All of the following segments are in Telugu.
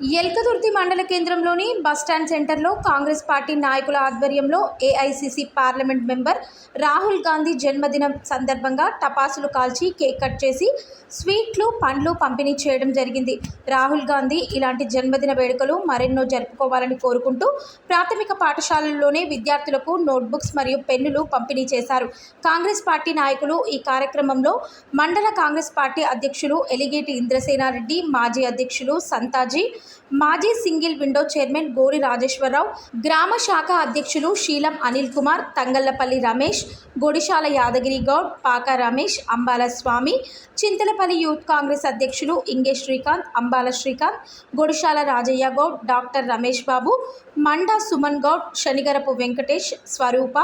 ఎల్కదుర్తి మండల కేంద్రంలోని బస్టాండ్ సెంటర్లో కాంగ్రెస్ పార్టీ నాయకుల ఆధ్వర్యంలో AICC parliament member Rahul Gandhi జన్మదినం సందర్భంగా టపాసులు కాల్చి కేక్ కట్ చేసి స్వీట్లు పండ్లు పంపిణీ చేయడం జరిగింది. రాహుల్ గాంధీ ఇలాంటి జన్మదిన వేడుకలు మరెన్నో జరుపుకోవాలని కోరుకుంటూ ప్రాథమిక పాఠశాలల్లోనే విద్యార్థులకు నోట్బుక్స్ మరియు పెన్నులు పంపిణీ చేశారు. కాంగ్రెస్ పార్టీ నాయకులు ఈ కార్యక్రమంలో మండల కాంగ్రెస్ పార్టీ అధ్యక్షులు ఎలిగేటి ఇంద్రసేనారెడ్డి మాజీ అధ్యక్షులు సంతాజీ మాజీ సింగిల్ విండో చైర్మన్ గోరి రాజేశ్వరరావు గ్రామ శాఖ అధ్యక్షులు శీలం అనిల్ కుమార్ తంగళ్ళపల్లి రమేష్ గొడిశాల యాదగిరి గౌడ్ పాక రమేష్ అంబాల స్వామి చింతలపల్లి యూత్ కాంగ్రెస్ అధ్యక్షులు ఇంగే శ్రీకాంత్ అంబాల శ్రీకాంత్ గొడిశాల రాజయ్య గౌడ్ డాక్టర్ రమేష్ బాబు మండా సుమన్ గౌడ్ శనిగరపు వెంకటేష్ స్వరూప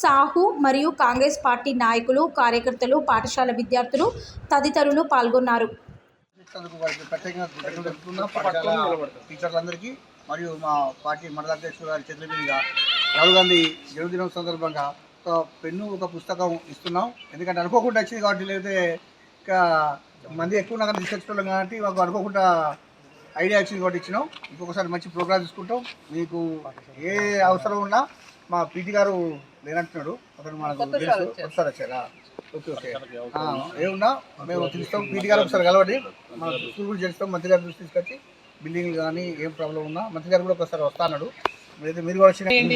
సాహు మరియు కాంగ్రెస్ పార్టీ నాయకులు కార్యకర్తలు పాఠశాల విద్యార్థులు తదితరులు పాల్గొన్నారు. వారికి ప్రత్యేకంగా పాఠశాల టీచర్లందరికీ మరియు మా పార్టీ మండల అధ్యక్షులు గారి చేతుల మీదుగా రాహుల్ గాంధీ జన్మదినం సందర్భంగా ఒక పెన్ను ఒక పుస్తకం ఇస్తున్నాం. ఎందుకంటే అనుకోకుండా వచ్చింది కాబట్టి లేకపోతే ఇంకా మంది ఎక్కువ ఉన్నాక తీసుకొచ్చుకోవడం కాబట్టి మాకు అనుకోకుండా ఐడియా వచ్చింది కాబట్టి ఇచ్చినాం. ఇంకొకసారి మంచి ప్రోగ్రామ్ తీసుకుంటాం. మీకు ఏ అవసరం ఉన్నా మా పీటీ గారు లేనంటున్నాడు. అతను మనకు ఒకసారి వచ్చారా ఓకే ఓకే. ఏమున్నా మేము తెలుస్తాం పీటీ గారు ఒకసారి కలవండి. మా స్కూల్ కూడా చేస్తాం. మంత్రి గారి దృష్టి తీసుకొచ్చి బిల్డింగ్ కానీ ఏం ప్రాబ్లం ఉన్నా మంత్రి గారు కూడా ఒకసారి వస్తా అన్నాడు. మీరైతే మీరు కూడా వచ్చిన